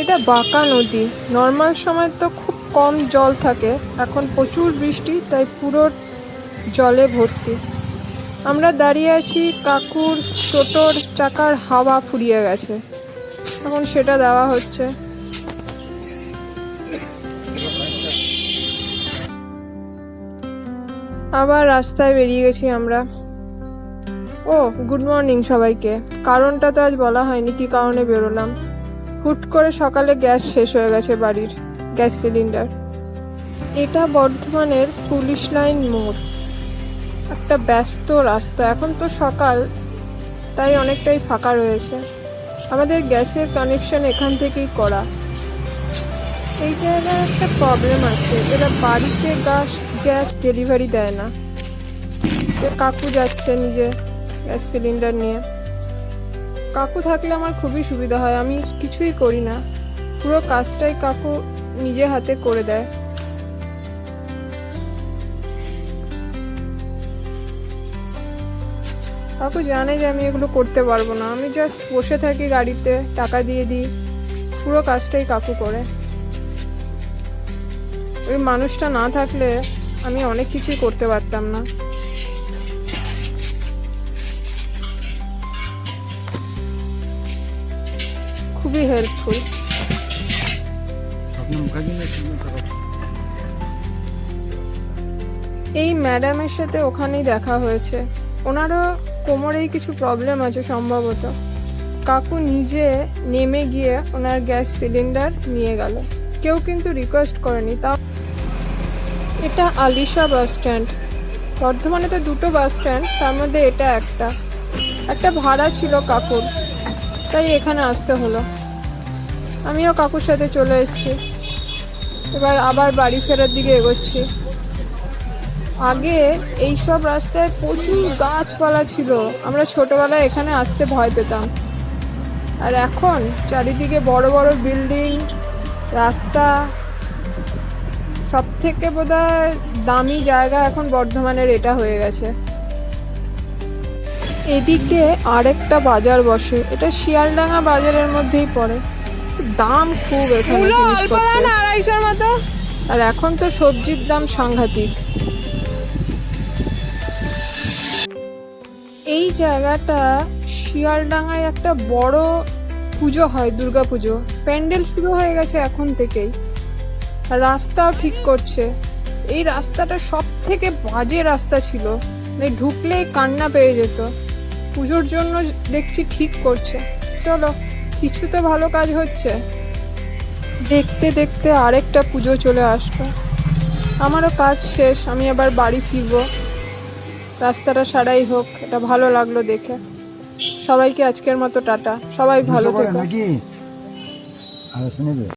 এটা বাঁকা নদী। নর্মাল সময় তো খুব কম জল থাকে। এখন প্রচুর বৃষ্টি, তাই পুরো জলে ভর্তি। আমরা দাঁড়িয়ে আছি কাকুর টোটোর চাকার হাওয়া ফুরিয়ে গেছে। এখন সেটা দেওয়া হচ্ছে। আবার রাস্তায় বেরিয়ে গেছি আমরা। ও গুড মর্নিং সবাইকে। কারণটা তো আজ বলা হয়নি, কি কারণে বেরোলাম? হুট করে সকালে গ্যাস শেষ হয়ে গেছে বাড়ির, গ্যাস সিলিন্ডার। এটা বর্ধমানের পুলিশ লাইন মোড়। একটা ব্যস্ত রাস্তা। এখন তো সকাল, তাই অনেকটাই ফাঁকা রয়েছে। আমাদের গ্যাসের কানেকশন এখান থেকেই করা। এই জায়গায় একটা প্রবলেম আছে। এরা বাড়িতে গ্যাস গ্যাস ডেলিভারি দেয় না। কাকু যাচ্ছে নিজে গ্যাস সিলিন্ডার নিয়ে। কাকু থাকলে আমার খুবই সুবিধা হয়, আমি কিছুই করি না। পুরো কাজটাই কাকু নিজে হাতে করে দেয়। কাকু জানে যে আমি এগুলো করতে পারব না, আমি জাস্ট বসে থাকি গাড়িতে, টাকা দিয়ে দিই, পুরো কাজটাই কাকু করে। ওই মানুষটা না থাকলে আমি অনেক কিছুই করতে পারতাম না। খুবই হেল্পফুল এই ম্যাডামের সাথে ওখানেই দেখা হয়েছে। ওনারও কোমরেই কিছু প্রবলেম আছে সম্ভবত। কাকু নিজে নেমে গিয়ে ওনার গ্যাস সিলিন্ডার নিয়ে গেল। কেউ কিন্তু রিকোয়েস্ট করেনি। তা এটা আলিশা বাস স্ট্যান্ড বর্ধমানে তো দুটো বাস স্ট্যান্ড তার মধ্যে এটা একটা। একটা ভাড়া ছিল কাকুর। তাই এখানে আসতে হলো। আমিও কাকুর সাথে চলে এসেছি। এবার আবার বাড়ি ফেরার দিকে এগোচ্ছি। আগে এই সব রাস্তায় প্রচুর গাছপালা ছিল। আমরা ছোটবেলায় এখানে আসতে ভয় পেতাম। আর এখন চারিদিকে বড় বড় বিল্ডিং, রাস্তা সব থেকে বোধহয় দামি জায়গা এখন বর্ধমানের এটা হয়ে গেছে। এদিকে আরেকটা বাজার বসে। এটা শিয়ালডাঙ্গা বাজারের মধ্যেই পড়ে। দাম খুব এখানে আড়াইশোর মতো। আর এখন তো সবজির দাম সাংঘাতিক। এই জায়গাটা শিয়ালডাঙ্গায় একটা বড় পুজো হয় দুর্গা পুজো। প্যান্ডেল শুরু হয়ে গেছে এখন থেকেই। রাস্তাও ঠিক করছে। এই রাস্তাটা সব থেকে বাজে রাস্তা ছিল। মানে ঢুকলেই কান্না পেয়ে যেত। পুজোর জন্য দেখছি ঠিক করছে। চলো। কিছু তো ভালো কাজ হচ্ছে। দেখতে দেখতে আরেকটা পুজো চলে আসলো। আমারও কাজ শেষ আমি আবার বাড়ি ফিরব। রাস্তাটা সারাই হোক এটা ভালো লাগল দেখে। সবাইকে আজকের মতো টাটা সবাই ভালো থেকো।